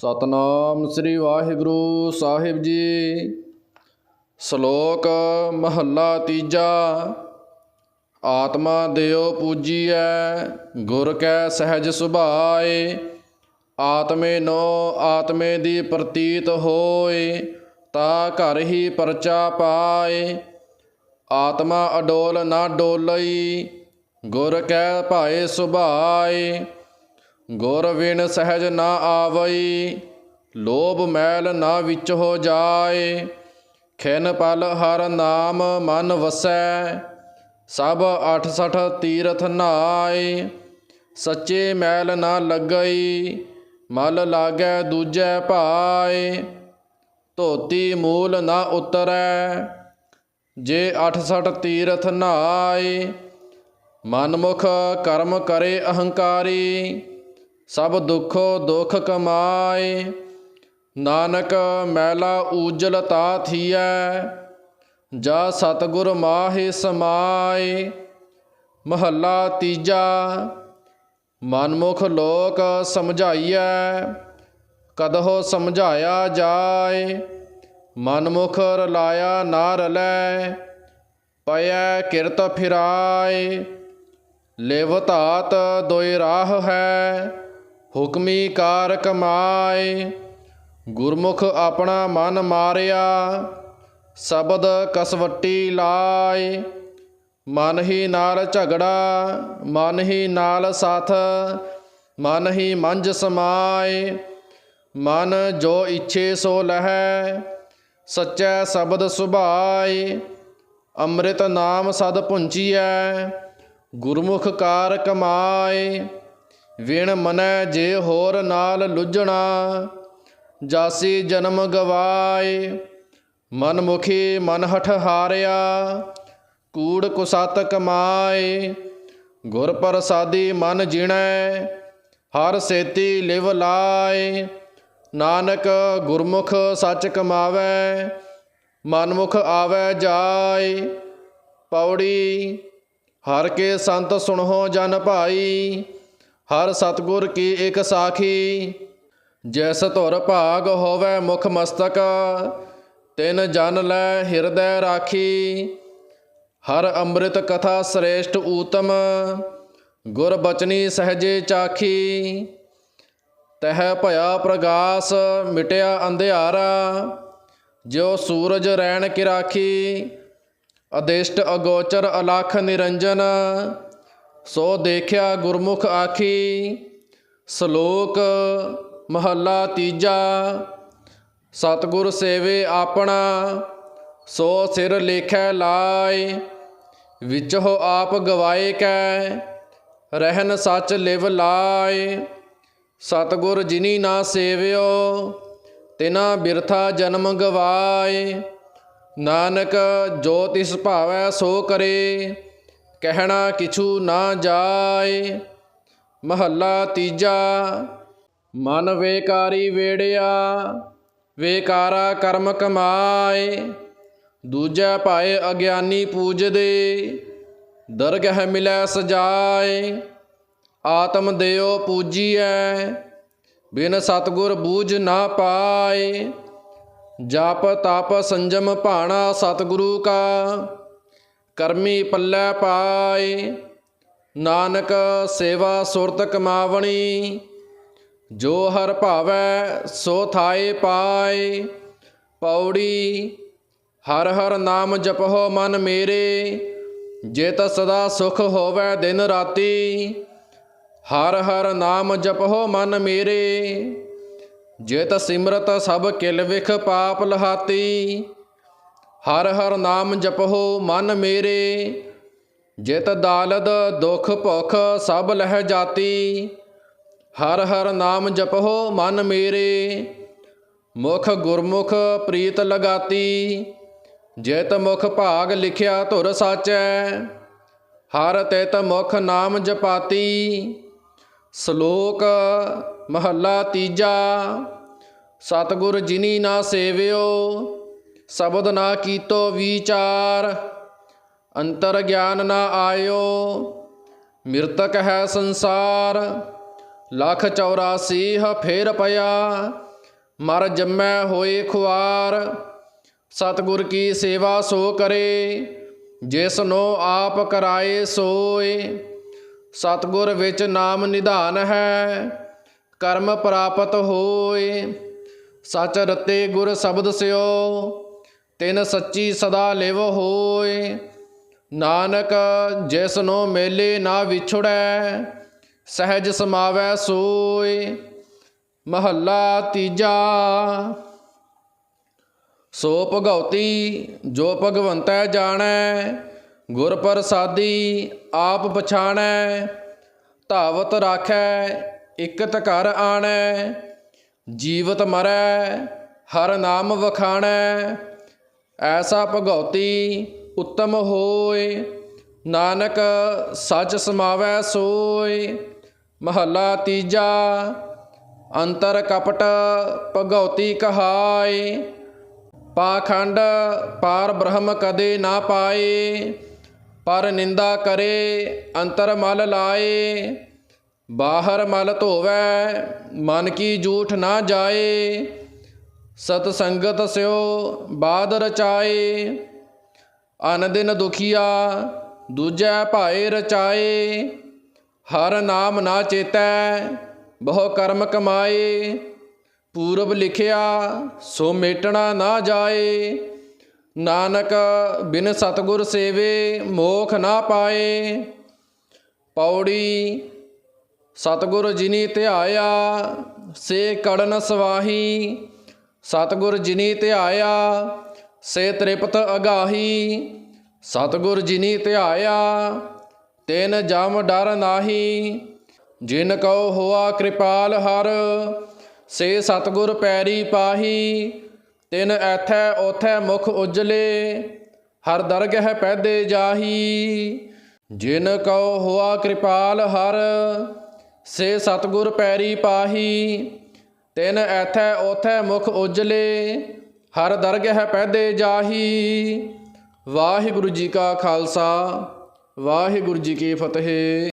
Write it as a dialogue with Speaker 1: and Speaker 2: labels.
Speaker 1: ਸਤਨਾਮ ਸ੍ਰੀ ਵਾਹਿਗੁਰੂ ਸਾਹਿਬ ਜੀ। ਸ਼ਲੋਕ ਮਹੱਲਾ ਤੀਜਾ। ਆਤਮਾ ਦਿਓ ਪੂਜੀਐ, ਗੁਰ ਕੈ ਸਹਿਜ ਸੁਭਾਏ। ਆਤਮੇ ਨੋ ਆਤਮੇ ਦੀ ਪ੍ਰਤੀਤ ਹੋਏ, ਤਾ ਘਰ ਹੀ ਪਰਚਾ ਪਾਏ। ਆਤਮਾ ਅਡੋਲ ਨਾ ਡੋਲਈ, ਗੁਰ ਕੈ ਭਾਏ ਸੁਭਾਏ। ਗੁਰ ਵਿਣ ਸਹਿਜ ਨਾ ਆਵਈ, ਲੋਭ ਮੈਲ ਨਾ ਵਿੱਚ ਹੋ ਜਾਏ। ਖਿਨ ਪਲ ਹਰ ਨਾਮ ਮਨ ਵਸੈ, ਸਭ 68 ਤੀਰਥ ਨਾਏ। ਸੱਚੇ ਮੈਲ ਨਾ ਲੱਗਈ, ਮਲ ਲਾਗੈ ਦੂਜੈ ਭਾਏ। ਧੋਤੀ ਮੂਲ ਨਾ ਉਤਰੈ, ਜੇ 68 ਤੀਰਥ ਨਾਏ। ਮਨਮੁਖ ਕਰਮ ਕਰੇ ਅਹੰਕਾਰੀ ਸਭ ਦੁੱਖੋ ਦੁੱਖ ਕਮਾਏ, ਨਾਨਕ ਮੈਲਾ ਊਜਲ ਤਾ ਥੀਐ, ਜਾ ਸਤਗੁਰ ਮਾਹੇ ਸਮਾਏ। ਮਹੱਲਾ ਤੀਜਾ, ਮਨਮੁਖ ਲੋਕ ਸਮਝਾਈਐ, ਕਦਹੋ ਸਮਝਾਇਆ ਜਾਏ, ਮਨਮੁਖ ਰਲਾਇਆ ਨਾ ਰਲੈ, ਪਇਐ ਕਿਰਤ ਫਿਰਾਏ। ਲੇਵਤਾਤ ਧਾਤ ਦੋਇ ਰਾਹ ਹੈ ਹੁਕਮੀ ਕਾਰ ਕਮਾਏ, ਗੁਰਮੁਖ ਆਪਣਾ ਮਨ ਮਾਰਿਆ, ਸ਼ਬਦ ਕਸਵੱਟੀ ਲਾਏ। ਮਨ ਹੀ ਨਾਲ ਝਗੜਾ, ਮਨ ਹੀ ਨਾਲ ਸਾਥ, ਮਨ ਹੀ ਮੰਜ ਸਮਾਏ। ਮਨ ਜੋ ਇੱਛੇ ਸੋ ਲਹੈ, ਸੱਚੈ ਸ਼ਬਦ ਸੁਭਾਏ। ਅੰਮ੍ਰਿਤ ਨਾਮ ਸਦ ਪੁੰਚੀਐ ਗੁਰਮੁਖ ਕਾਰ ਕਮਾਏ। ਵਿਣ ਮਨੈ ਜੇ ਹੋਰ ਨਾਲ ਲੁੱਝਣਾ, ਜਾਸੀ ਜਨਮ ਗਵਾਏ। ਮਨ ਮੁਖੀ ਮਨ ਹਠ ਹਾਰਿਆ, ਕੂੜ ਕੁਸਤ ਕਮਾਏ। ਗੁਰ ਪ੍ਰਸਾਦੀ ਮਨ ਜਿਣੈ, ਹਰ ਸੇਤੀ ਲਿਵ ਲਾਏ। ਨਾਨਕ ਗੁਰਮੁਖ ਸੱਚ ਕਮਾਵੈ, ਮਨਮੁਖ ਆਵੈ ਜਾਏ। ਪੌੜੀ, ਹਰ ਕੇ ਸੰਤ ਸੁਣੋ ਜਨ ਭਾਈ। ਹਰ ਸਤਗੁਰ ਕੀ ਇੱਕ ਸਾਖੀ, ਜੈਸ ਧੁਰ ਭਾਗ ਹੋਵੇ ਮੁਖ ਮਸਤਕ, ਤਿਨ ਜਨ ਲੈ ਹਿਰਦੈ ਰਾਖੀ। ਹਰ ਅੰਮ੍ਰਿਤ ਕਥਾ ਸ੍ਰੇਸ਼ਟ ਊਤਮ, ਗੁਰ ਬਚਨੀ ਸਹਜੇ ਚਾਖੀ। ਤਹਿ ਭਇਆ ਪ੍ਰਗਾਸ ਮਿਟਿਆ ਅੰਧਿਆਰਾ ਜੋ ਸੂਰਜ ਰਹਿਣ ਕੀ ਰਾਖੀ ਅਦੇਸ਼ਟ ਅਗੋਚਰ ਅਲਖ ਨਿਰੰਜਨ ਸੋ ਦੇਖਿਆ ਗੁਰਮੁਖ ਆਖੀ, ਸ਼ਲੋਕ ਮਹੱਲਾ ਤੀਜਾ, ਸਤਿਗੁਰ ਸੇਵੇ ਆਪਣਾ, ਸੋ ਸਿਰ ਲੇਖੈ ਲਾਏ, ਵਿਚੋ ਆਪ ਗਵਾਏ ਕੈ ਰਹਿਨ ਸੱਚ ਲਿਵ ਲਾਏ। ਸਤਿਗੁਰ ਜਿਨੀ ਨਾ ਸੇਵਿਓ, ਤਿਨਾ ਬਿਰਥਾ ਜਨਮ ਗਵਾਏ। ਨਾਨਕ ਜੋ ਤਿਸ ਭਾਵੈ ਸੋ ਕਰੇ ਕਹਿਣਾ ਕਿਛੂ ਨਾ ਜਾਏ, ਮਹੱਲਾ ਤੀਜਾ, ਮਨ ਵੇਕਾਰੀ ਵੇੜਿਆ, ਵੇਕਾਰਾ ਕਰਮ ਕਮਾਏ, ਦੂਜਾ ਭਾਏ ਅਗਿਆਨੀ ਪੂਜਦੇ, ਦਰਗਹਿ ਮਿਲੈ ਸਜਾਏ, ਆਤਮ ਦਿਓ ਪੂਜੀਐ, ਬਿਨ ਸਤਗੁਰ ਬੂਝ ਨਾ ਪਾਏ, ਜਪ ਤਪ ਸੰਜਮ ਭਾਣਾ ਸਤਿਗੁਰੂ ਕਾ ਕਰਮੀ ਪੱਲੇ ਪਾਏ, ਨਾਨਕ ਸੇਵਾ ਸੁਰਤ ਕਮਾਵਣੀ, ਜੋ ਹਰ ਭਾਵੈ ਸੋ ਥਾਏ ਪਾਏ। ਪੌੜੀ, ਹਰ ਹਰ ਨਾਮ ਜਪਹੁ ਮਨ ਮੇਰੇ, ਜੇਤ ਸਦਾ ਸੁਖ ਹੋਵੇ ਦਿਨ ਰਾਤੀ। ਹਰ ਹਰ ਨਾਮ ਜਪਹੁ ਮਨ ਮੇਰੇ, ਜਿਤ ਸਿਮਰਤ ਸਭ ਕਿਲ ਵਿਖ ਪਾਪ ਲਹਾਤੀ। ਹਰ ਹਰ ਨਾਮ ਜਪਹੁ ਮਨ ਮੇਰੇ, ਜਿਤ ਦਾਲਦ ਦੁਖ ਭੁਖ ਸਭ ਲਹਿ ਜਾਤੀ। ਹਰ ਹਰ ਨਾਮ ਜਪਹੁ ਮਨ ਮੇਰੇ, ਮੁਖ ਗੁਰਮੁਖ ਪ੍ਰੀਤ ਲਗਾਤੀ। ਜਿਤ ਮੁਖ ਭਾਗ ਲਿਖਿਆ ਧੁਰ ਸਾਚੈ, ਹਰ ਤਿਤ ਮੁਖ ਨਾਮ ਜਪਾਤੀ। ਸ਼ਲੋਕ ਮਹੱਲਾ ਤੀਜਾ, ਸਤਿਗੁਰ ਜਿਨੀ ਨਾ ਸੇਵਿਓ ਸ਼ਬਦ ਨਾ ਕੀਤੋ ਵਿਚਾਰ, ਅੰਤਰ ਗਿਆਨ ਨਾ ਆਇਓ, ਮਿਰਤਕ ਹੈ ਸੰਸਾਰ, ਲੱਖ 84 ਹ ਫੇਰ ਪਿਆ, ਮਰ ਜੰਮੈ ਹੋਏ ਖੁਆਰ, ਸਤਿਗੁਰ ਕੀ ਸੇਵਾ ਸੋ ਕਰੇ, ਜਿਸ ਜਿਸਨੋ ਆਪ ਕਰਾਏ ਸੋਏ, ਸਤਿਗੁਰ ਵਿੱਚ ਨਾਮ ਨਿਧਾਨ ਹੈ, ਕਰਮ ਪ੍ਰਾਪਤ ਹੋਏ, ਸਚ ਰਤੇ ਗੁਰ ਸ਼ਬਦ ਸਿਓ ਤਿਨ ਸੱਚੀ ਸਦਾ ਲਿਵ ਹੋਏ। ਨਾਨਕ ਜਿਸਨੋ ਮੇਲੇ ਨਾ ਵਿਛੜੈ, ਸਹਿਜ ਸਮਾਵੈ ਸੋਏ। ਮਹੱਲਾ ਤੀਜਾ। ਸੋ ਭਗਉਤੀ, ਜੋ ਭਗਵੰਤੈ ਜਾਣੈ ਗੁਰ ਪ੍ਰਸਾਦੀ ਆਪ ਪਛਾਣੈ। ਧਾਵਤ ਰਾਖੈ, ਇਕਤ ਘਰ ਆਣੈ। ਜੀਵਤ ਮਰੈ, ਹਰ ਨਾਮ ਵਖਾਣੈ। ਐਸਾ ਭਗਉਤੀ ਉੱਤਮ ਹੋਏ, ਨਾਨਕ ਸੱਚ ਸਮਾਵੈ ਸੋਏ। ਮਹੱਲਾ ਤੀਜਾ, ਅੰਤਰ ਕਪਟ ਭਗਉਤੀ ਕਹਾਏ। ਪਾਖੰਡ ਪਾਰ ਬ੍ਰਹਮ ਕਦੇ ਨਾ ਪਾਏ, ਪਰ ਨਿੰਦਾ ਕਰੇ, ਅੰਤਰ ਮਲ ਲਾਏ। ਬਾਹਰ ਮਲ ਧੋਵੈ, ਮਨ ਕੀ ਜੂਠ ਨਾ ਜਾਏ। ਸਤ ਸੰਗਤ ਸਿਓ ਬਾਦ ਰਚਾਏ, ਅਨ ਦਿਨ ਦੁਖੀਆ, ਦੂਜੈ ਭਾਏ ਰਚਾਏ, ਹਰ ਨਾਮ ਨਾ ਚੇਤੈ, ਬਹੁ ਕਰਮ ਕਮਾਏ, ਪੂਰਬ ਲਿਖਿਆ, ਸੋ ਮੇਟਣਾ ਨਾ ਜਾਏ, ਨਾਨਕ ਬਿਨ ਸਤਗੁਰ ਸੇਵੇ, ਮੋਖ ਨਾ ਪਾਏ, ਪੌੜੀ ਸਤਗੁਰ ਜਿਨੀ ਧਿਆਇਆ, ਸੇ ਕੜਨ ਸਵਾਹੀ ਸਤਗੁਰ ਜਿਨੀ ਧਿਆਇਆ, ਸੇ ਤ੍ਰਿਪਤ ਅਗਾਹੀ। ਸਤਗੁਰ ਜਿਨੀ ਧਿਆਇਆ, ਤੈਨ ਜਮ ਡਰ ਨਾਹੀ। ਜਿਨ ਕਉ ਹੋਆ ਕਿਰਪਾਲ ਹਰ, ਸੇ ਸਤਗੁਰ ਪੈਰੀ ਪਾਹੀ। ਤਿਨ ਐਥੈ ਓਥੈ ਮੁਖ ਉਜਲੇ, ਹਰ ਦਰਗਹਿ ਪੈਦੇ ਜਾਹੀ। ਜਿਨ ਕਉ ਹੋਆ ਕਿਰਪਾਲ ਹਰ, ਸੇ ਸਤਗੁਰ ਪੈਰੀ ਪਾਹੀ। ਤਿਨ ਐਥੈ, ਓਥੈ ਮੁਖ ਉਜਲੇ, ਹਰ ਦਰਗਹਿ ਪੈਦੇ ਜਾਹੀ। ਵਾਹਿਗੁਰੂ ਜੀ ਕਾ ਖਾਲਸਾ, ਵਾਹਿਗੁਰੂ ਜੀ ਕੀ ਫਤਿਹ।